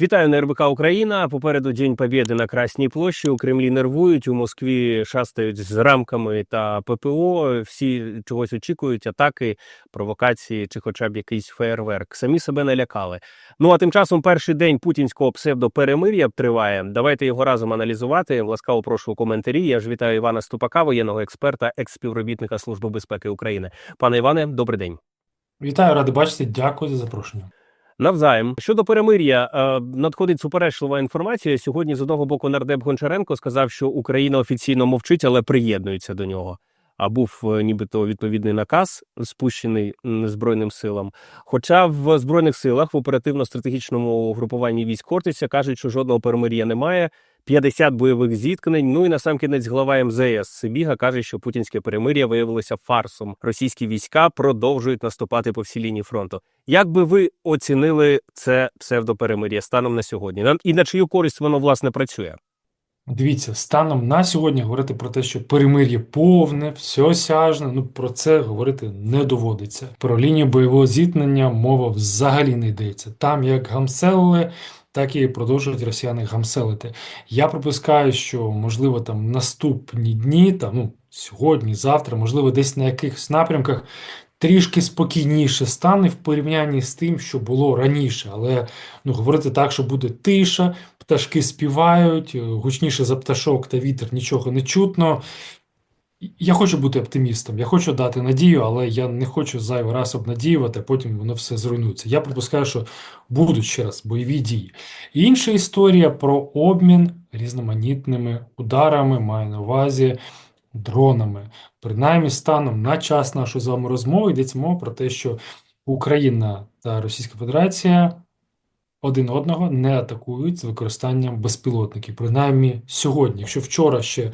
Вітаю на РБК Україна. Попереду День Побєди на Красній площі. У Кремлі нервують, у Москві шастають з рамками та ППО. Всі чогось очікують, атаки, провокації чи хоча б якийсь фейерверк. Самі себе налякали. Ну а тим часом перший день путінського псевдоперемир'я триває. Давайте його разом аналізувати. Ласкаво прошу у коментарі. Я ж вітаю Івана Ступака, воєнного експерта, екс-співробітника Служби безпеки України. Пане Іване, добрий день. Вітаю, радий бачити. Дякую за запрошення. Навзаєм щодо перемир'я е, надходить суперечлива інформація. Сьогодні з одного боку нардеп Гончаренко сказав, що Україна офіційно мовчить, але приєднується до нього. А був е, нібито відповідний наказ, спущений збройним силам. Хоча в збройних силах в оперативно-стратегічному групуванні військ Кортиця кажуть, що жодного перемир'я немає. 50 бойових зіткнень. Ну і насамкінець глава МЗС Сибіга каже, що путінське перемир'я виявилося фарсом. Російські війська продовжують наступати по всій лінії фронту. Як би ви оцінили це псевдоперемир'я станом на сьогодні? На- І на чию користь воно власне працює? Дивіться, станом на сьогодні говорити про те, що перемир'я повне, всеосяжне, ну про це говорити не доводиться. Про лінію бойового зіткнення мова взагалі не йдеться. Там як гамселили, так і продовжують росіяни гамселити. Я припускаю, що можливо там наступні дні, там ну сьогодні, завтра, можливо, десь на якихось напрямках. Трішки спокійніше стане в порівнянні з тим, що було раніше, але ну говорити так, що буде тиша, пташки співають, гучніше за пташок та вітер нічого не чутно. Я хочу бути оптимістом, я хочу дати надію, але я не хочу зайвий раз обнадіювати, а потім воно все зруйнується. Я припускаю, що будуть ще раз бойові дії. Інша історія про обмін різноманітними ударами, маю на увазі дронами. Принаймні, станом на час нашої з вами розмови йдеться мова про те, що Україна та Російська Федерація один одного не атакують з використанням безпілотників. Принаймні сьогодні, якщо вчора ще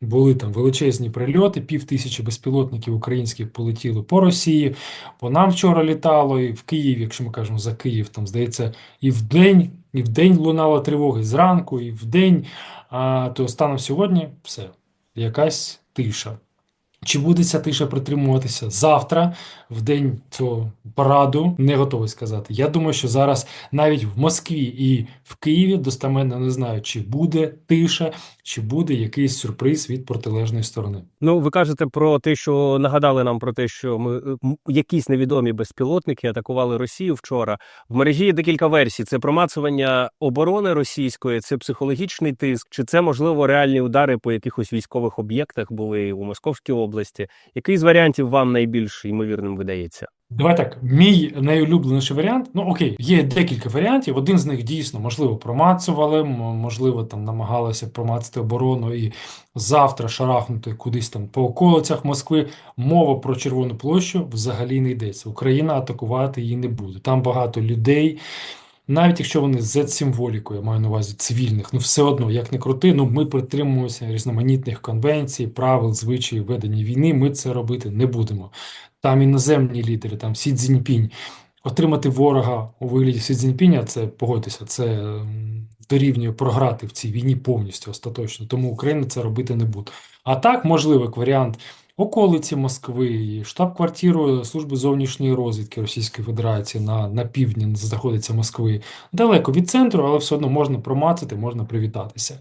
були там величезні прильоти, пів тисячі безпілотників українських полетіли по Росії, по нам вчора літало, і в Києві, якщо ми кажемо за Київ, там здається, і в день, і в день лунала тривога, і зранку, і в день, а, то станом сьогодні все, якась тиша. Чи буде ця тиша притримуватися завтра, в день цього параду, не готовий сказати. Я думаю, що зараз навіть в Москві і в Києві достаменно не знаю, чи буде тиша, чи буде якийсь сюрприз від протилежної сторони. Ну, ви кажете про те, що нагадали нам про те, що ми е, якісь невідомі безпілотники атакували Росію вчора. В мережі є декілька версій: це промацування оборони російської, це психологічний тиск, чи це можливо реальні удари по якихось військових об'єктах були у Московській області. Який з варіантів вам найбільш ймовірним видається? Давай так, мій найулюбленіший варіант. Ну окей, є декілька варіантів. Один з них дійсно можливо промацували, можливо, там намагалися промацати оборону і завтра шарахнути кудись там по околицях Москви. Мова про Червону площу взагалі не йдеться. Україна атакувати її не буде. Там багато людей. Навіть якщо вони з символікою, я маю на увазі цивільних, ну все одно, як не крути, ну ми притримуємося різноманітних конвенцій, правил, звичаїв ведення війни. Ми це робити не будемо. Там іноземні лідери, там Сі Цзіньпінь. Отримати ворога у вигляді Сі Цзіньпіня, це погодьтеся, це дорівнює програти в цій війні повністю остаточно. Тому Україна це робити не буде. А так, можливо, як варіант околиці Москви, штаб-квартиру Служби зовнішньої розвідки Російської Федерації на, на півдні знаходиться Москви. Далеко від центру, але все одно можна промацати, можна привітатися.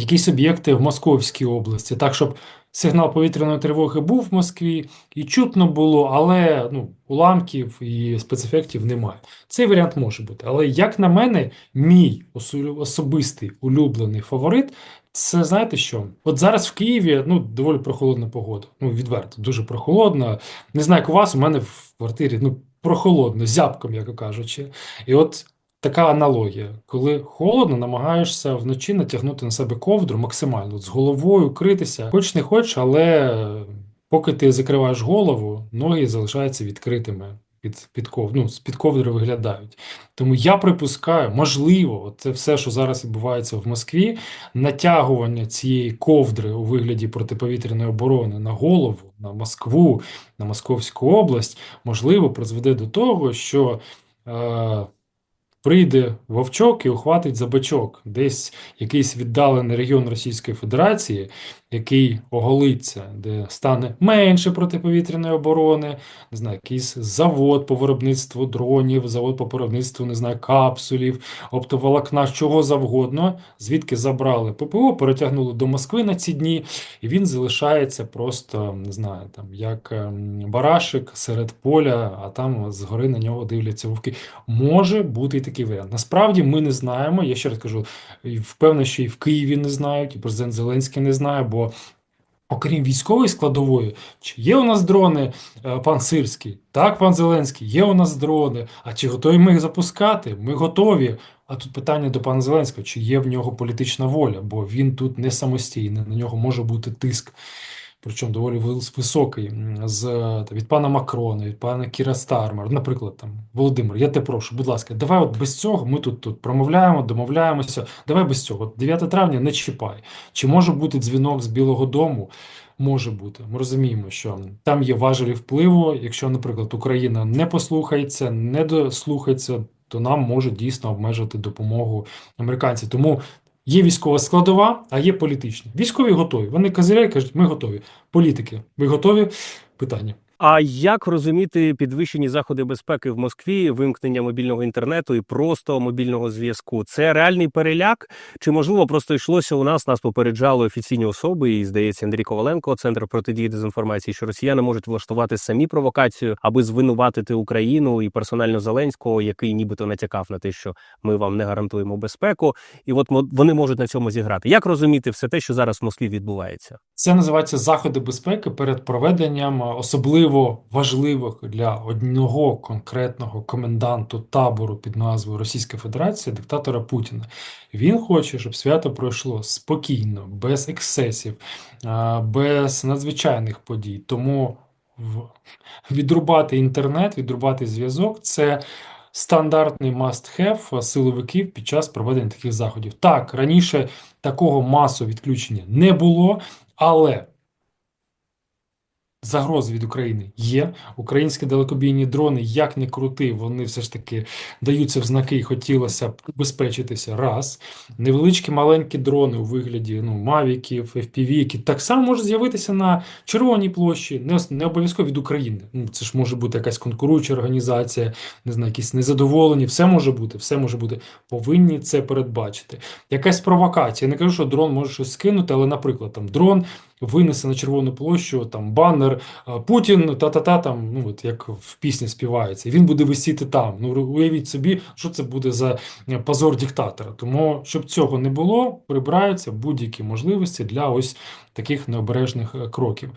Якісь об'єкти в Московській області, так щоб сигнал повітряної тривоги був в Москві і чутно було, але ну, уламків і спецефектів немає. Цей варіант може бути. Але, як на мене, мій особистий улюблений фаворит це знаєте що? От зараз в Києві ну, доволі прохолодна погода. Ну, відверто, дуже прохолодно. Не знаю, як у вас, у мене в квартирі ну, прохолодно, зябко, м'яко кажучи. І от така аналогія. Коли холодно, намагаєшся вночі натягнути на себе ковдру максимально, з головою критися. Хоч не хоч, але поки ти закриваєш голову, ноги залишаються відкритими. Під, під ков... ну, з-під ковдри виглядають. Тому я припускаю, можливо, це все, що зараз відбувається в Москві, натягування цієї ковдри у вигляді протиповітряної оборони на голову, на Москву, на Московську область, можливо, призведе до того, що е, прийде вовчок і ухватить за бачок. Десь якийсь віддалений регіон Російської Федерації, який оголиться, де стане менше протиповітряної оборони, не знаю, якийсь завод по виробництву дронів, завод по виробництву, не знаю, капсулів, оптоволокна, чого завгодно, звідки забрали ППО, перетягнули до Москви на ці дні, і він залишається просто, не знаю, там, як ем, барашик серед поля, а там згори на нього дивляться вовки. Може бути і такий варіант. Насправді ми не знаємо. Я ще раз кажу, впевнений, що і в Києві не знають, і президент Зеленський не знає, бо. Окрім військової складової, чи є у нас дрони, е, пан Сирський? Так, пан Зеленський, є у нас дрони. А чи готові ми їх запускати? Ми готові. А тут питання до пана Зеленського: чи є в нього політична воля? Бо він тут не самостійний, на нього може бути тиск, причому доволі вис- високий, з, від пана Макрона, від пана Кіра Стармер. Наприклад, там Володимир, я тебе прошу, будь ласка, давай от без цього ми тут, тут промовляємо, домовляємося. Давай без цього. От 9 травня не чіпай. Чи може бути дзвінок з Білого Дому? Може бути. Ми розуміємо, що там є важелі впливу. Якщо, наприклад, Україна не послухається, не дослухається, то нам можуть дійсно обмежити допомогу американці. Тому є військова складова, а є політична. Військові готові. Вони козиряють, кажуть, ми готові. Політики, ви готові? Питання. А як розуміти підвищені заходи безпеки в Москві, вимкнення мобільного інтернету і просто мобільного зв'язку? Це реальний переляк? Чи можливо просто йшлося у нас? Нас попереджали офіційні особи, і здається, Андрій Коваленко, центр протидії дезінформації, що росіяни можуть влаштувати самі провокацію, аби звинуватити Україну і персонально Зеленського, який нібито натякав на те, що ми вам не гарантуємо безпеку, і от вони можуть на цьому зіграти. Як розуміти все те, що зараз в Москві відбувається? Це називається заходи безпеки перед проведенням е, особливо важливих для одного конкретного коменданту табору під назвою Російська Федерація, диктатора Путіна. Він хоче, щоб свято пройшло спокійно, без ексцесів, без надзвичайних подій. Тому відрубати інтернет, відрубати зв'язок це. Стандартний must-have силовиків під час проведення таких заходів. Так, раніше такого масового відключення не було, але загрози від України є. Українські далекобійні дрони, як не крути, вони все ж таки даються в знаки, і хотілося б убезпечитися. Раз. Невеличкі маленькі дрони у вигляді ну, мавіків, FPV, які так само можуть з'явитися на Червоній площі, не, не обов'язково від України. Ну, це ж може бути якась конкуруюча організація, не знаю, якісь незадоволені. Все може бути, все може бути. Повинні це передбачити. Якась провокація. Я не кажу, що дрон може щось скинути, але, наприклад, там дрон винесе на Червону площу там банер Путін, та-та-та, там, ну от як в пісні співається, і він буде висіти там. Ну уявіть собі, що це буде за е, позор диктатора. Тому, щоб цього не було, прибираються будь-які можливості для ось таких необережних е, кроків.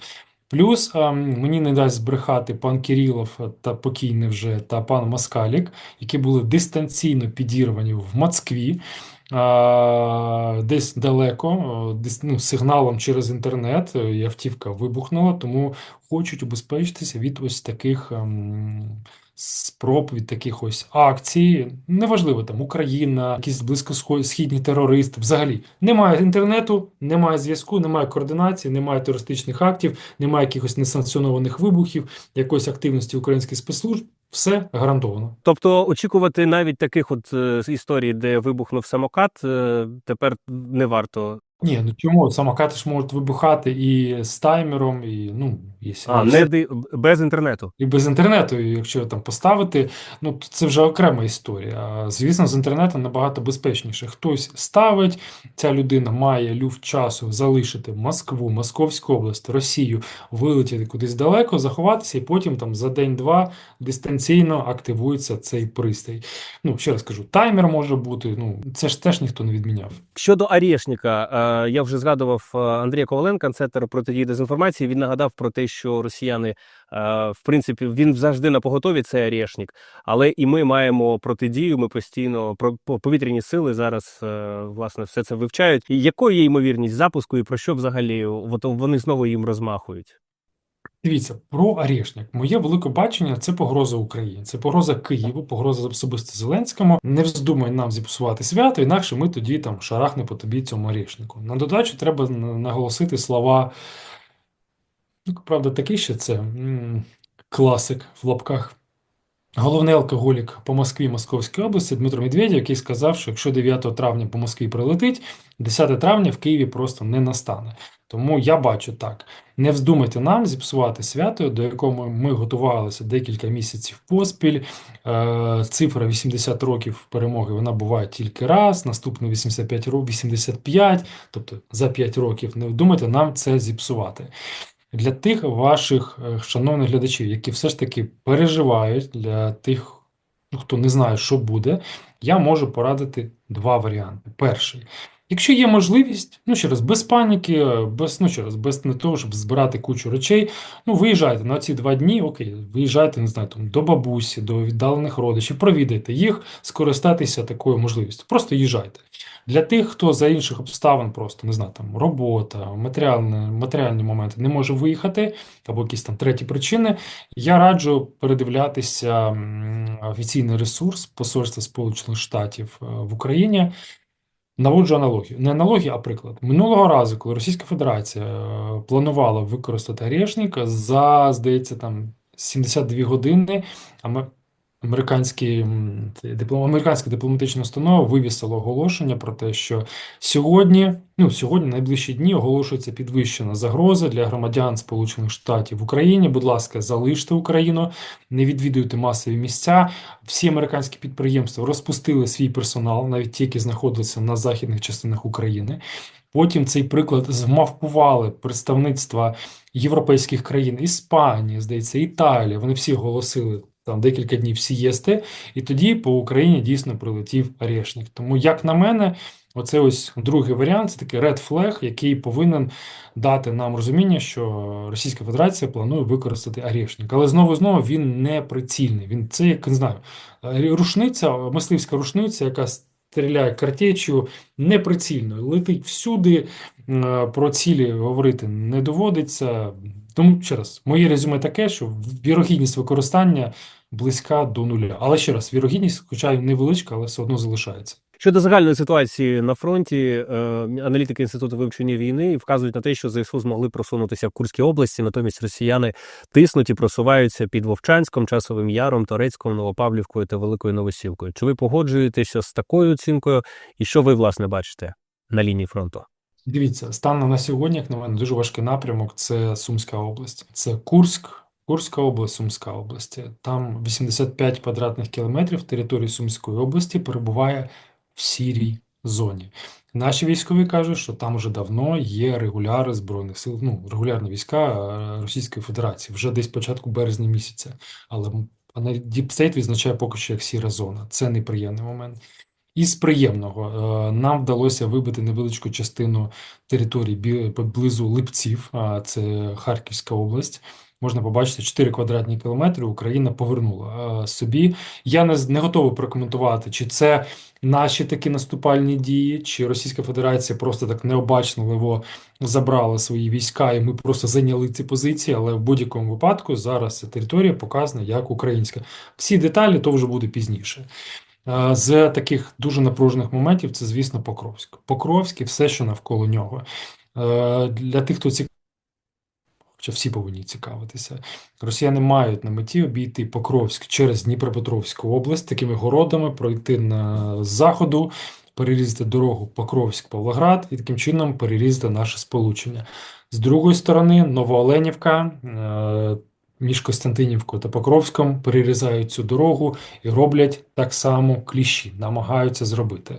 Плюс мені не дасть збрехати пан Кирилов е, та покійний вже та пан Маскалік, які були дистанційно підірвані в Москві. Десь далеко, десь ну, сигналом через інтернет, е, і автівка вибухнула, тому хочуть убезпечитися від ось таких ем, спроб, від таких ось акцій. Неважливо, там Україна, якісь близькосхідні терористи. Взагалі немає інтернету, немає зв'язку, немає координації, немає терористичних актів, немає якихось несанкціонованих вибухів, якоїсь активності українських спецслужб. Все гарантовано. Тобто очікувати навіть таких от е, історій, де вибухнув самокат, е, тепер не варто. Ні, ну чому? Самокати ж можуть вибухати і з таймером, і ну, якщо А, не ди- без інтернету. і без інтернету, і якщо там поставити, ну то це вже окрема історія. А, Звісно, з інтернетом набагато безпечніше. Хтось ставить, ця людина має люфт часу залишити Москву, Московську область, Росію, вилетіти кудись далеко, заховатися, і потім там за день-два дистанційно активується цей пристрій. Ну, ще раз кажу, таймер може бути. Ну це ж теж ніхто не відміняв. Щодо Арєшніка, е, я вже згадував е, Андрія Коваленка, центр протидії дезінформації. Він нагадав про те, що росіяни, е, в принципі, він завжди на поготові, це Орешник, Але і ми маємо протидію. Ми постійно повітряні сили зараз е, власне все це вивчають. І якою є ймовірність запуску, і про що взагалі вони знову їм розмахують? Дивіться, про Орешник. Моє велике бачення це погроза Україні, це погроза Києву, погроза особисто Зеленському. Не вздумай нам зіпсувати свято, інакше ми тоді там шарахне по тобі цьому Орешнику. На додачу треба наголосити слова. Ну, правда, такий ще це класик в лапках головний алкоголік по Москві Московській області Дмитро Медведєв, який сказав, що якщо 9 травня по Москві прилетить, 10 травня в Києві просто не настане. Тому я бачу так. Не вздумайте нам зіпсувати свято, до якого ми готувалися декілька місяців поспіль. Е, Цифра 80 років перемоги вона буває тільки раз, наступний 85 років, 85, тобто за 5 років. Не вдумайте нам це зіпсувати. Для тих ваших е, шановних глядачів, які все ж таки переживають, для тих, ну, хто не знає, що буде, я можу порадити два варіанти. Перший. Якщо є можливість, ну ще раз, без паніки, без, ну ще раз, без не того, щоб збирати кучу речей, ну виїжджайте на ці два дні, окей, виїжджайте, не знаю, там, до бабусі, до віддалених родичів, провідайте їх, скористатися такою можливістю. Просто їжджайте. Для тих, хто за інших обставин просто не знаю, там робота, матеріальні, матеріальні моменти не може виїхати, або якісь там треті причини, я раджу передивлятися офіційний ресурс Посольства Сполучених Штатів е, в Україні. Наводжу аналогію. Не аналогію, а приклад. Минулого разу, коли Російська Федерація е, планувала використати грешник за, здається, там 72 години аме- американські, американська дипломатична установа вивісила оголошення про те, що сьогодні, ну, сьогодні, найближчі дні, оголошується підвищена загроза для громадян Сполучених Штатів в Україні. Будь ласка, залиште Україну, не відвідуйте масові місця. Всі американські підприємства розпустили свій персонал, навіть ті, які знаходилися на західних частинах України. Потім цей приклад змавпували представництва європейських країн, Іспанії, здається, Італія. Вони всі оголосили там декілька днів сієсти, і тоді по Україні дійсно прилетів Орешник. Тому, як на мене, оце ось другий варіант це такий red flag, який повинен дати нам розуміння, що Російська Федерація планує використати Орешник. Але знову знову він не прицільний. Він це як не знаю, рушниця, мисливська рушниця, яка стріляє картечю неприцільно, летить всюди. Про цілі говорити не доводиться. Тому ще раз, моє резюме таке, що вірогідність використання близька до нуля. Але ще раз, вірогідність, хоча й невеличка, але все одно залишається. Щодо загальної ситуації на фронті, е, аналітики інституту вивчення війни вказують на те, що ЗСУ змогли просунутися в Курській області, натомість росіяни тиснуть і просуваються під Вовчанськом, Часовим Яром, Торецьком, Новопавлівкою та Великою Новосілкою. Чи ви погоджуєтеся з такою оцінкою, і що ви власне бачите на лінії фронту? Дивіться, станом на сьогодні, як на мене, дуже важкий напрямок це Сумська область. Це Курськ, Курська область, Сумська область. Там 85 квадратних кілометрів території Сумської області перебуває в сірій зоні. Наші військові кажуть, що там вже давно є регуляри Збройних сил, ну, регулярні війська е, Російської Федерації, вже десь початку березня місяця. Але Діпстейт відзначає поки що як сіра зона. Це неприємний момент. Із приємного е, нам вдалося вибити невеличку частину території поблизу Липців, а це Харківська область. Можна побачити 4 квадратні кілометри. Україна повернула е, собі. Я не, не готовий прокоментувати, чи це наші такі наступальні дії, чи Російська Федерація просто так необачливо забрала свої війська, і ми просто зайняли ці позиції. Але в будь-якому випадку зараз ця територія показана як українська. Всі деталі то вже буде пізніше. З таких дуже напружених моментів це, звісно, Покровськ. Покровськ і все, що навколо нього. Для тих, хто цікавиться, хоча всі повинні цікавитися, росіяни мають на меті обійти Покровськ через Дніпропетровську область такими городами, пройти на заходу, перерізати дорогу Покровськ-Павлоград і таким чином перерізати наше сполучення. З другої сторони, Новооленівка. Між Костянтинівкою та Покровськом перерізають цю дорогу і роблять так само кліщі, намагаються зробити.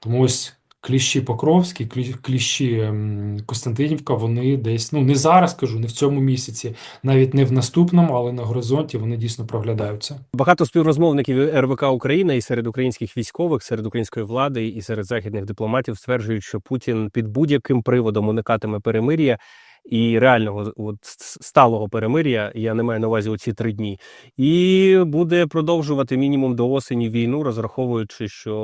Тому ось кліщі Покровські, клі- кліщі ем, Костянтинівка, вони десь, ну не зараз кажу, не в цьому місяці, навіть не в наступному, але на горизонті вони дійсно проглядаються. Багато співрозмовників РВК Україна і серед українських військових, серед української влади і серед західних дипломатів стверджують, що Путін під будь-яким приводом уникатиме перемир'я і реального от, сталого перемир'я. Я не маю на увазі оці три дні, і буде продовжувати мінімум до осені війну, розраховуючи, що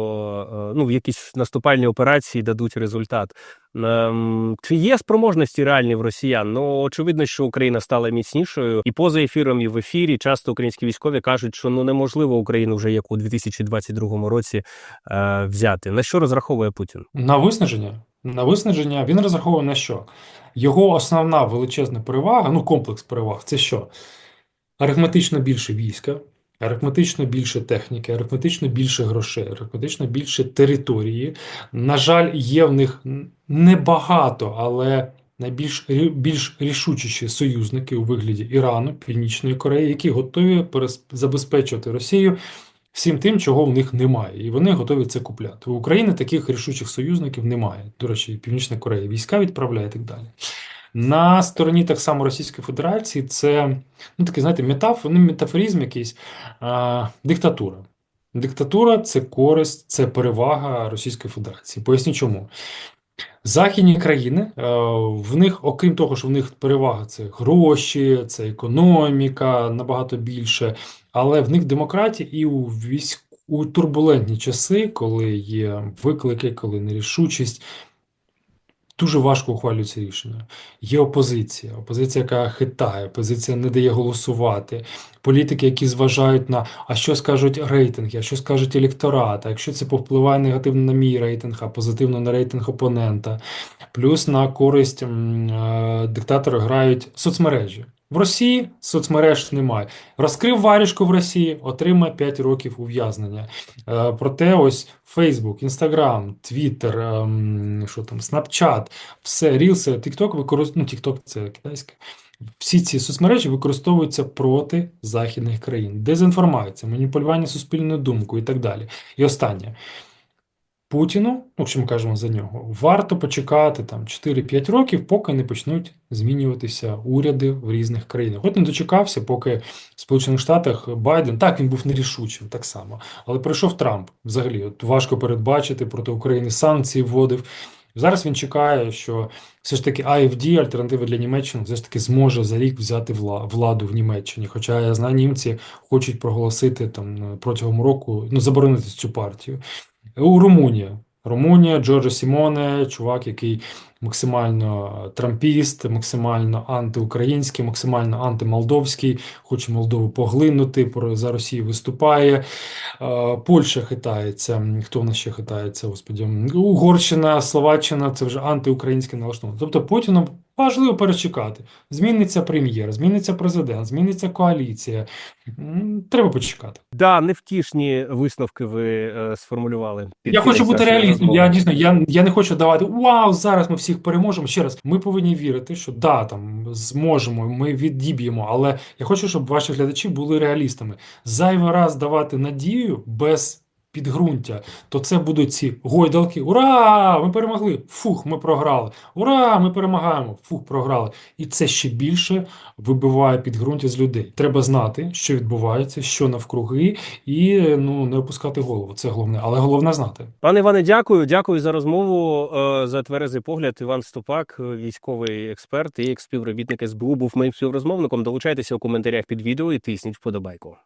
е, ну якісь наступальні операції дадуть результат. Ем, Чи є спроможності реальні в росіян? Ну очевидно, що Україна стала міцнішою, і поза ефіром, і в ефірі часто українські військові кажуть, що ну неможливо Україну вже як у 2022 році е, взяти. На що розраховує Путін? На виснаження? На виснаження він розраховує на що? Його основна величезна перевага, ну комплекс переваг, це що? Арифметично більше війська, арифметично більше техніки, арифметично більше грошей, арифметично більше території. На жаль, є в них небагато, але найбільш більш рішучіші союзники у вигляді Ірану, Північної Кореї, які готові забезпечувати Росію всім тим, чого в них немає, і вони готові це купляти. У України таких рішучих союзників немає. До речі, Північна Корея війська відправляє і так далі. На стороні так само Російської Федерації це ну такий, знаєте, метафор, не метафоризм якийсь, а, диктатура. Диктатура це користь, це перевага Російської Федерації. Поясню чому. Західні країни, е, в них, окрім того, що в них перевага це гроші, це економіка набагато більше, але в них демократія і у військ у турбулентні часи, коли є виклики, коли нерішучість, дуже важко ухвалюються рішення. Є опозиція, опозиція, яка хитає, опозиція не дає голосувати. Політики, які зважають на а що скажуть рейтинги, а що скажуть електорат, а якщо це повпливає негативно на мій рейтинг, а позитивно на рейтинг опонента. Плюс на користь диктатори грають соцмережі. В Росії соцмереж немає. Розкрив варішку в Росії, отримає 5 років ув'язнення. Е, Проте ось Facebook, Instagram, Twitter, ем, що там, Snapchat, все, Reels, TikTok використовують, ну, TikTok це китайське. Всі ці соцмережі використовуються проти західних країн. Дезінформація, маніпулювання суспільною думкою і так далі. І останнє. Путіну, ну, якщо ми кажемо за нього, варто почекати там 4-5 років, поки не почнуть змінюватися уряди в різних країнах. От не дочекався, поки в Сполучених Штатах Байден, так він був нерішучим, так само. Але прийшов Трамп. Взагалі, от важко передбачити проти України санкції вводив. Зараз він чекає, що все ж таки AFD, альтернатива для Німеччини, все ж таки зможе за рік взяти вла- владу в Німеччині. Хоча я знаю, німці хочуть проголосити там протягом року, ну заборонити цю партію. У Румунія. Румунія, Джорджо Сімоне, чувак, який максимально трампіст, максимально антиукраїнський, максимально антимолдовський, хоче Молдову поглинути, за Росію виступає. Е, Польща хитається. Хто в нас ще хитається, господі? Угорщина, Словаччина це вже антиукраїнське налаштовано. Тобто Путіну важливо перечекати. Зміниться прем'єр, зміниться президент, зміниться коаліція. Треба почекати. Да, невтішні висновки ви е, сформулювали. Я хочу бути реалістом. Я дійсно я, я не хочу давати вау, зараз ми всіх переможемо. Ще раз, ми повинні вірити, що да, там зможемо, ми відіб'ємо. Але я хочу, щоб ваші глядачі були реалістами. Зайвий раз давати надію без підґрунтя, то це будуть ці гойдалки. Ура! Ми перемогли! Фух, ми програли. Ура! Ми перемагаємо! Фух, програли. І це ще більше вибиває підґрунтя з людей. Треба знати, що відбувається, що навкруги, і ну не опускати голову. Це головне, але головне знати. Пане Іване, дякую. Дякую за розмову, е, за тверезий погляд. Іван Стопак, е, військовий експерт і екс-співробітник СБУ, був моїм співрозмовником. Долучайтеся у коментарях під відео і тисніть вподобайку.